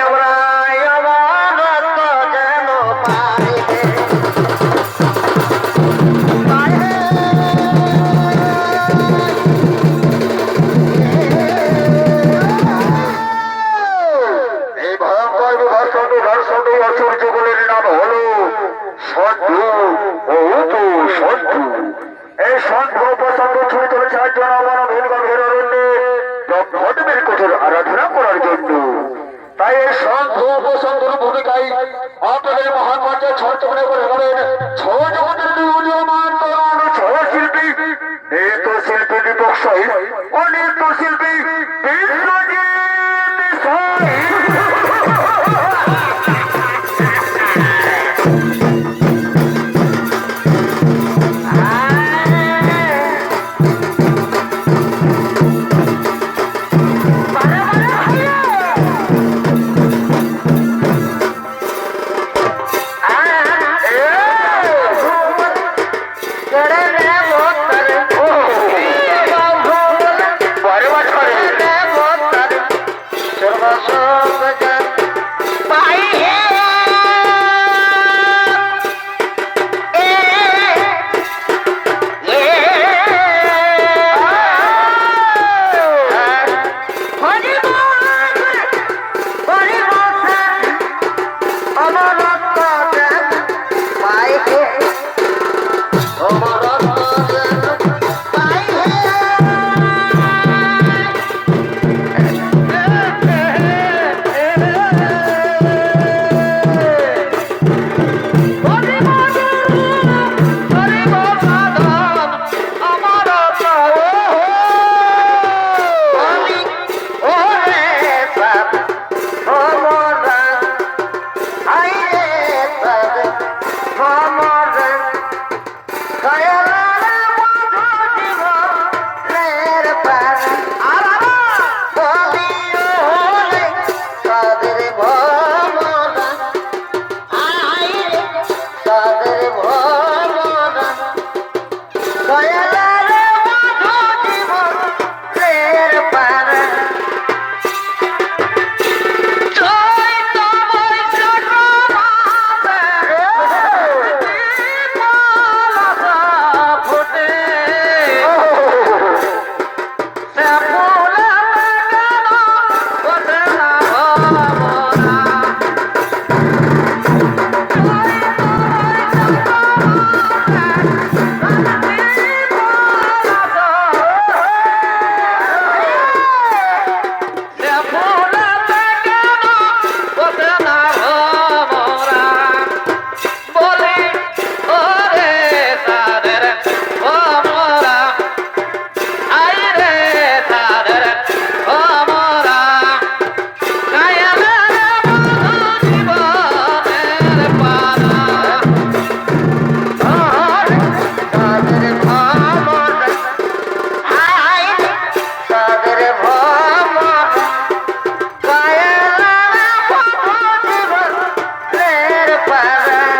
ఎవరాయవా Yeah.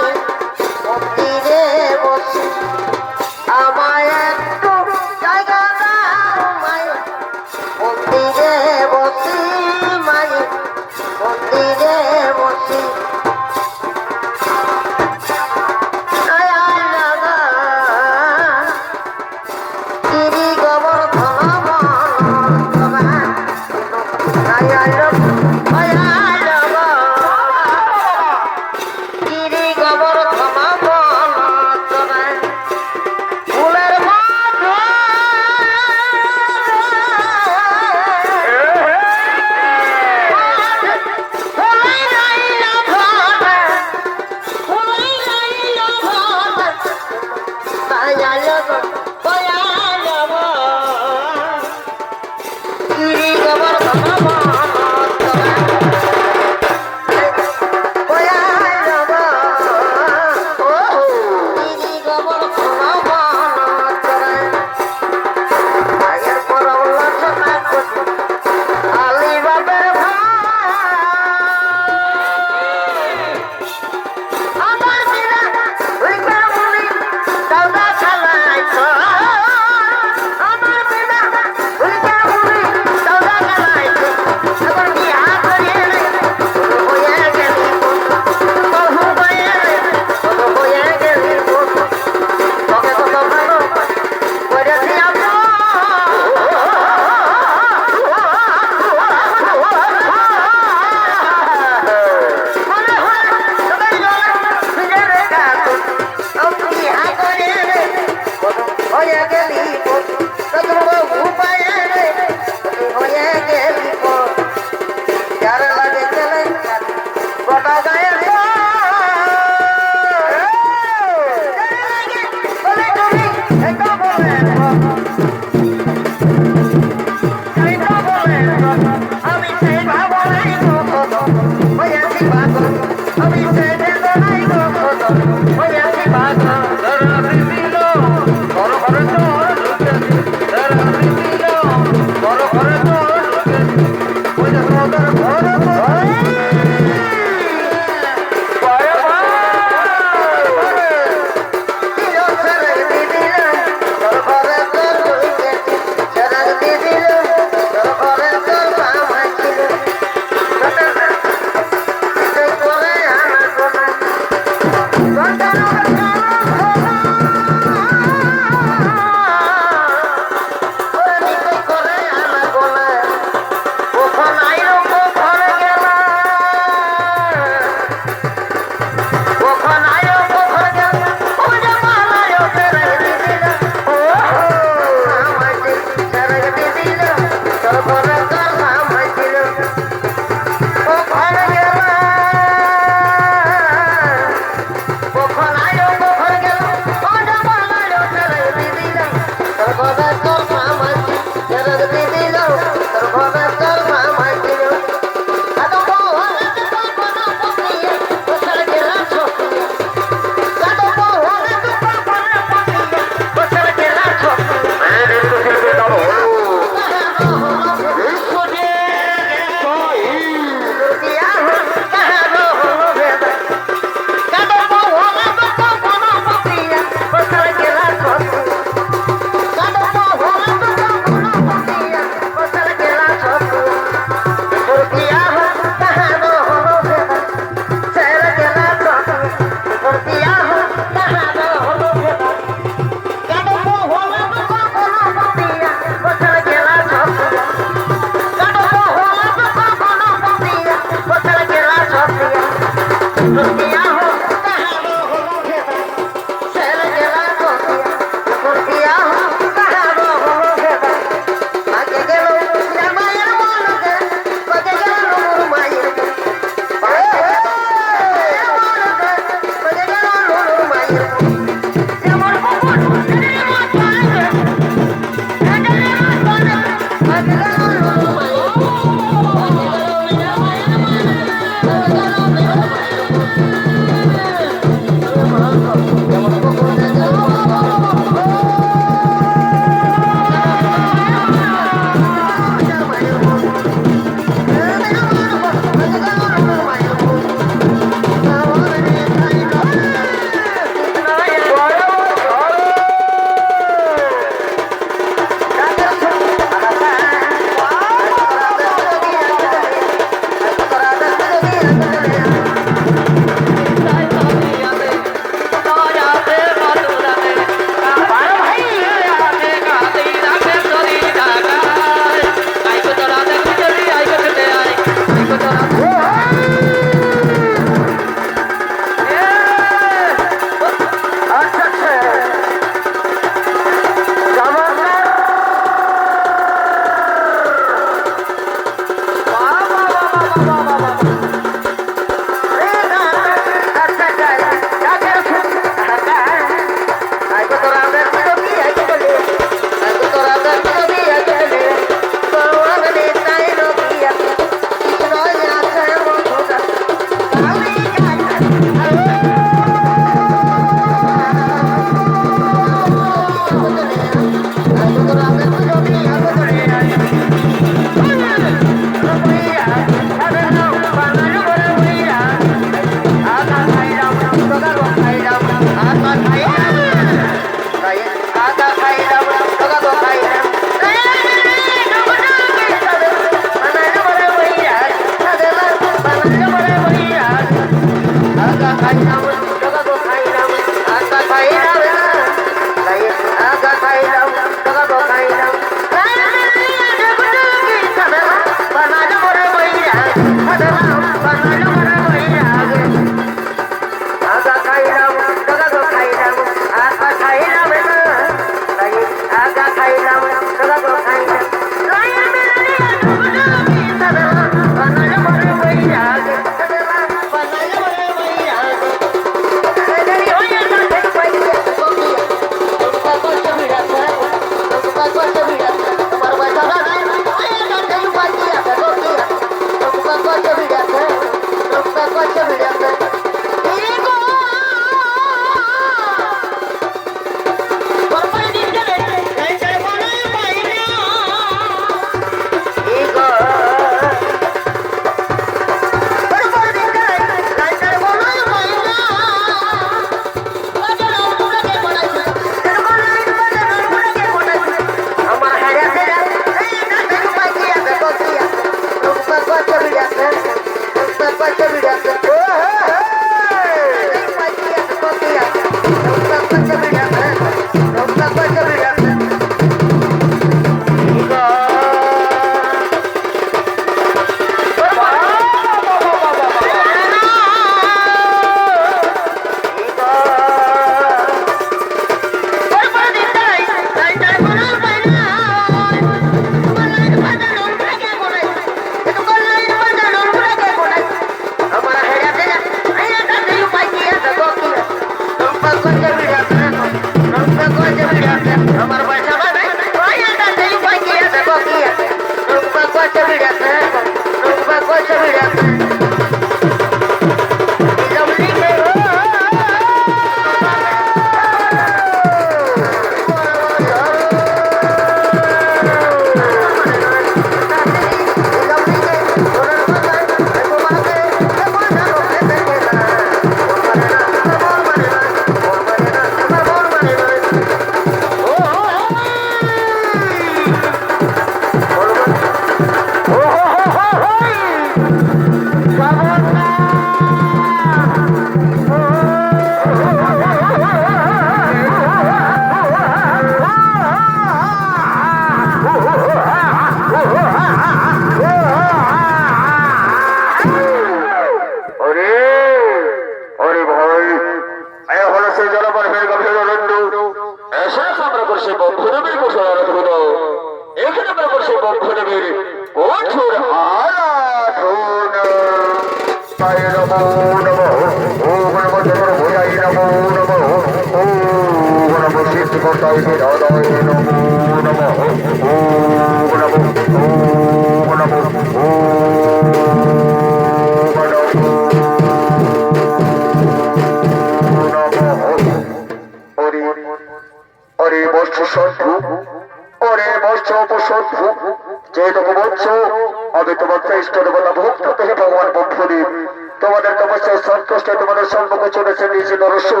সম্মুখে চলেছে নিজে দর্শন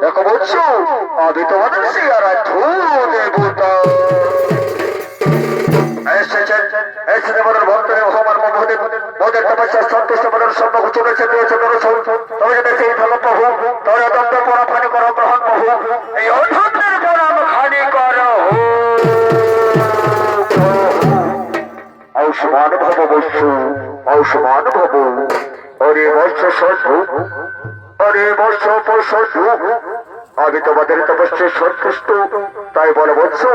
দেখো বলছো আমি তোমাদের সেই আরাধ্য দেবতা এসেছেন এসেছে আমাদের ভক্তের করো করো। আয়ুষ্মান ভব আয়ুষ্মান ভব বর্ষ সন্ধু অরে আমি তোমাদের তপস্যায় সন্তুষ্ট তাই বলে বলছো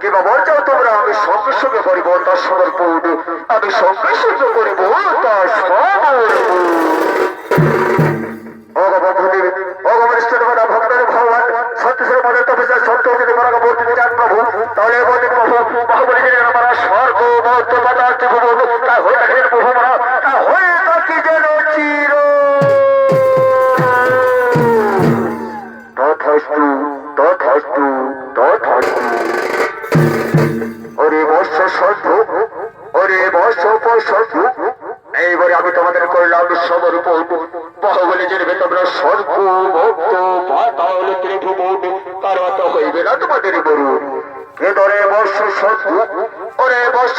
কিংবা বলছো তোমরা আমি সঙ্গে সঙ্গে করিব তার সমর্পণ আমি সঙ্গে সঙ্গে করিব তার সমর্পণ হইবে না এ ধরে বর্ষ সন্ধু ওরে বর্ষ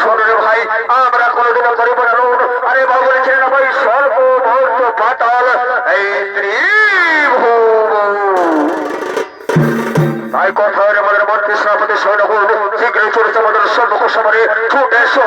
শোন ভাই, আমরা কোনোদিনও করিব না আরে বাহুবলী ছিলেন না ভাই, স্বল্প বর্ত পাতাল এই ত্রিভুব। তাই কথা আমাদের মন্ত্রী সভাপতি সৈন্য শীঘ্রই চলেছে আমাদের সম্মুখ সমরে ছুটে এসো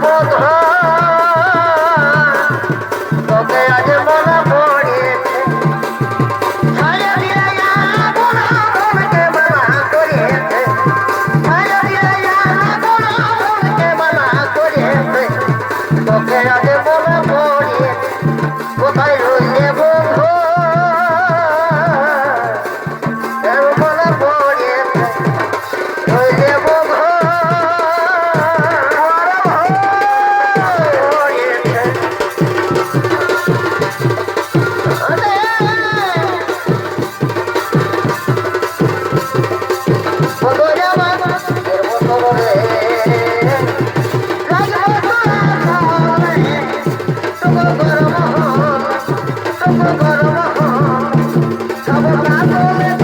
শপথ Amen.